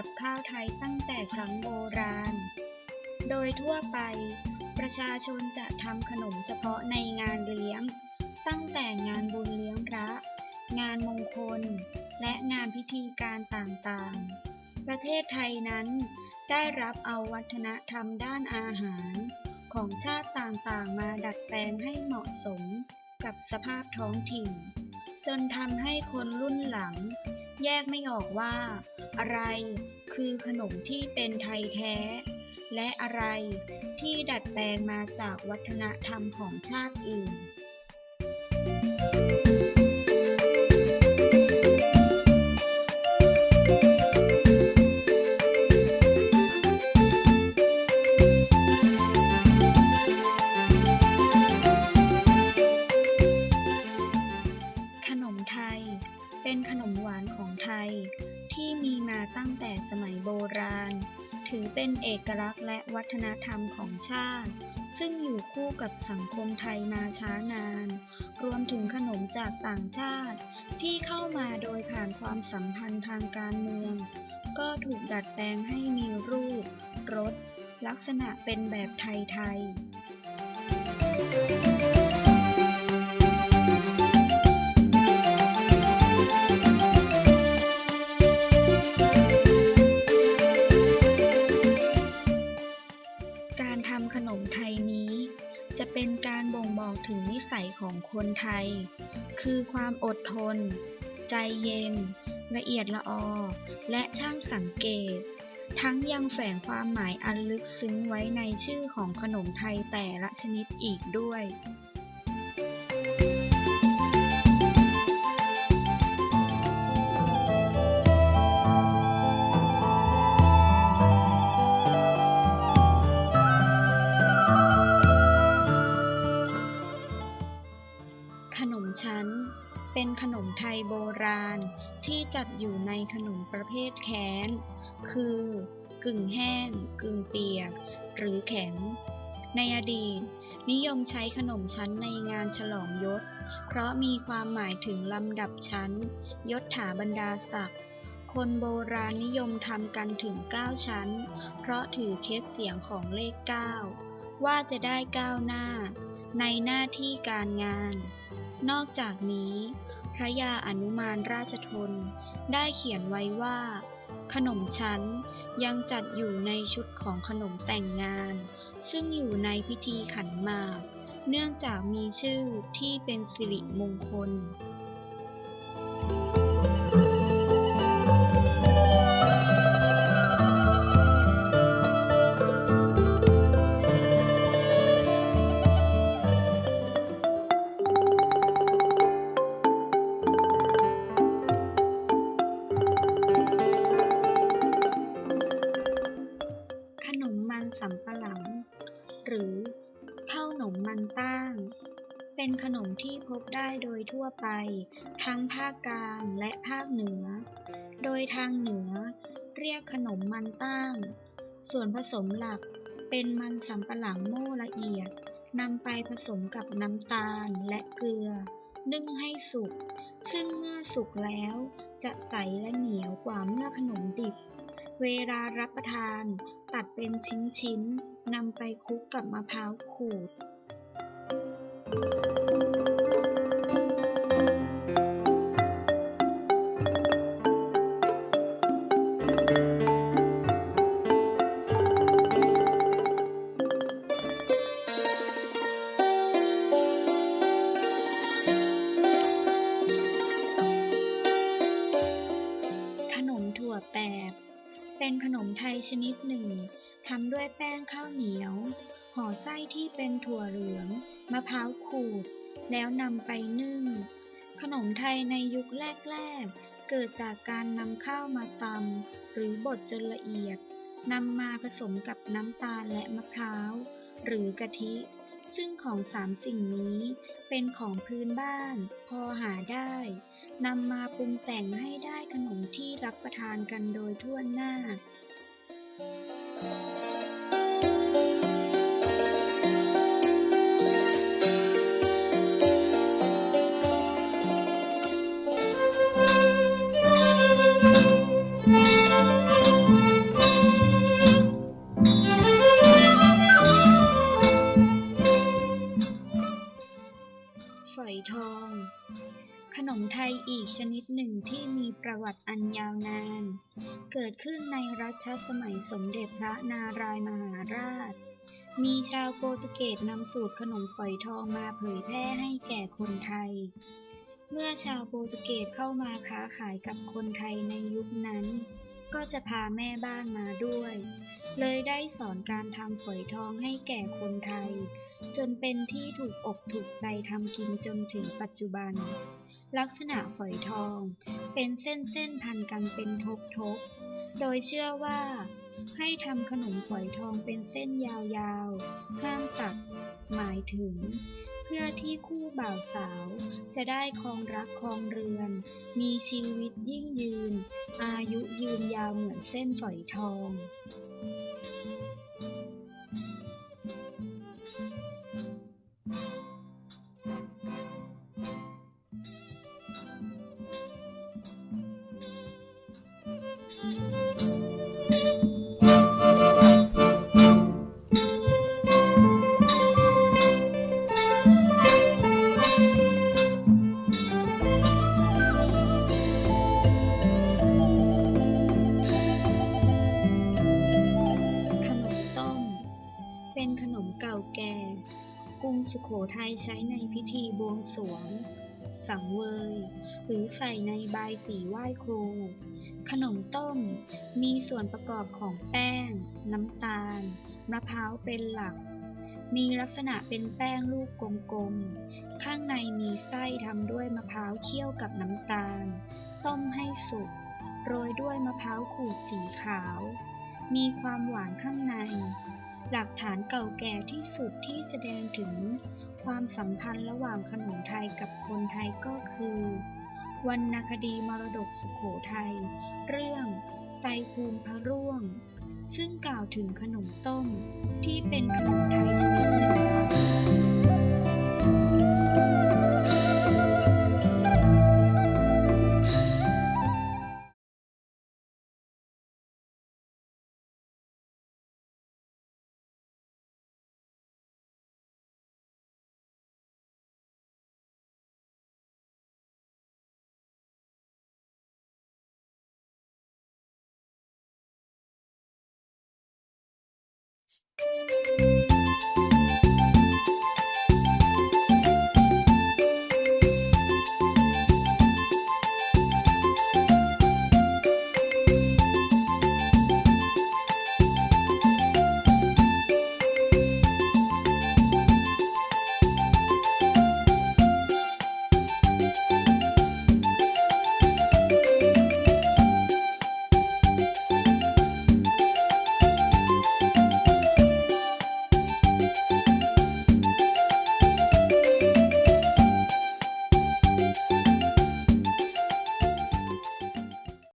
กับข้าวไทยตั้งแต่ครั้งโบราณ โดยทั่วไป ประชาชนจะทำขนมเฉพาะในงานเลี้ยง ตั้งแต่งานบุญเลี้ยงพระ งานมงคล และงานพิธีการต่างๆ ประเทศไทยนั้นได้รับเอาวัฒนธรรมด้านอาหาร ของชาติต่างๆ มาดัดแปลงให้เหมาะสมกับสภาพท้องถิ่น จนทำให้คนรุ่นหลัง แยกไม่ออกว่า อะไรคือขนมที่เป็นไทยแท้ และอะไรที่ดัดแปลงมาจากวัฒนธรรมของชาติอื่นขนมไทยเป็นขนม ทย ที่มีมาตั้งแต่สมัยโบราณ ถือเป็นเอกลักษณ์และวัฒนธรรมของชาติ ซึ่งอยู่คู่กับสังคมไทยมาช้านาน รวมถึงขนมจากต่างชาติ ที่เข้ามาโดยผ่านความสัมพันธ์ทางการเมือง ก็ถูกดัดแปลงให้มีรูป รส ลักษณะเป็นแบบไทยๆ คนไทย คือความอดทน ใจเย็น ละเอียดละออ และช่างสังเกต ทั้งยังแฝงความหมายอันลึกซึ้งไว้ในชื่อของขนมไทยแต่ละชนิดอีกด้วย ราณที่จัดอยู่ในขนมประเภทแค้น คือกึ่งแห้ง กึ่งเปียก หรือแข็ง ในอดีต นิยมใช้ขนมชั้นในงานฉลองยศ เพราะมีความหมายถึงลำดับชั้น ยศถาบรรดาศักดิ์คนโบราณนิยมทำกันถึง 9 ชั้น เพราะถือเคสเสียงของเลข 9 ว่าจะได้ก้าวหน้า ในหน้าที่การงาน นอกจากนี้ พระยาอนุมานราชทน ได้เขียนไว้ว่า ขนมชั้นยังจัดอยู่ในชุดของขนมแต่งงาน ซึ่งอยู่ในพิธีขันหมาก เนื่องจากมีชื่อที่เป็นสิริมงคลข ทั่วไป ทั้งภาคกลางและภาคเหนือ โดยทางเหนือเรียกขนมมันตั้ง ส่วนผสมหลักเป็นมันสำปะหลังโม่ละเอียดนำไปผสมกับน้ำตาลและเกลือ นึ่งให้สุก ซึ่งเมื่อสุกแล้วจะใสและเหนียวกว่าเมื่อขนมดิบ เวลารับประทานตัดเป็นชิ้นๆนำไปคลุกกับมะพร้าวขูดข เป็นขนมไทยชนิดหนึ่งทำด้วยแป้งข้าวเหนียว ห่อไส้ที่เป็นถั่วเหลือง มะพร้าวขูด แล้วนำไปนึ่ง ขนมไทยในยุคแรก ๆ เกิดจากการนำข้าวมาตำหรือบดจนละเอียดนำมาผสมกับน้ำตาลและมะพร้าว หรือกะทิ ซึ่งของสามสิ่งนี้เป็นของพื้นบ้าน พอหาได้ นำมาปรุงแต่งให้ได้ขนมที่รับประทานกันโดยทั่วหน้า ฝอยทอง ขนมไทยอีกชนิดหนึ่งที่มีประวัติอันยาวนาน เกิดขึ้นในรัชสมัยสมเด็จพระนารายมหาราช มีชาวโปรตุเกสนำสูตรขนมฝอยทองมาเผยแพร่ให้แก่คนไทย เมื่อชาวโปรตุเกสเข้ามาค้าขายกับคนไทยในยุคนั้น ก็จะพาแม่บ้านมาด้วย เลยได้สอนการทำฝอยทองให้แก่คนไทย จนเป็นที่ถูกอกถูกใจทำกินจนถึงปัจจุบัน ลักษณะฝอยทอง เป็นเส้นเส้นๆพันกันเป็นทบทบๆ โดยเชื่อว่า ให้ทำขนมฝอยทองเป็นเส้นยาวๆ ห้ามตัด หมายถึง เพื่อที่คู่บ่าวสาว จะได้ครองรักครองเรือน มีชีวิตยิ่งยืน อายุยืนยาวเหมือนเส้นฝอยทอง เก่าแก่ กรุงสุขโขทัยใช้ในพิธีบวงสรวง สังเวย หรือใส่ในบายสีไหว้ครู ขนมต้มมีส่วนประกอบของแป้ง น้ำตาล มะพร้าวเป็นหลัก มีลักษณะเป็นแป้งลูกกลมๆ ข้างในมีไส้ทำด้วยมะพร้าวเคี่ยวกับน้ำตาล ต้มให้สุก โรยด้วยมะพร้าวขูดสีขาว มีความหวานข้างใน หลักฐานเก่าแก่ที่สุดที่แสดงถึงความสัมพันธ์ระหว่างขนมไทยกับคนไทยก็คือ วรรณคดีมรดกสุขโขทัยเรื่องไตรภูมิพระร่วง ซึ่งกล่าวถึงขนมต้มที่เป็นขนมไทยชนิดหนึ่ง Música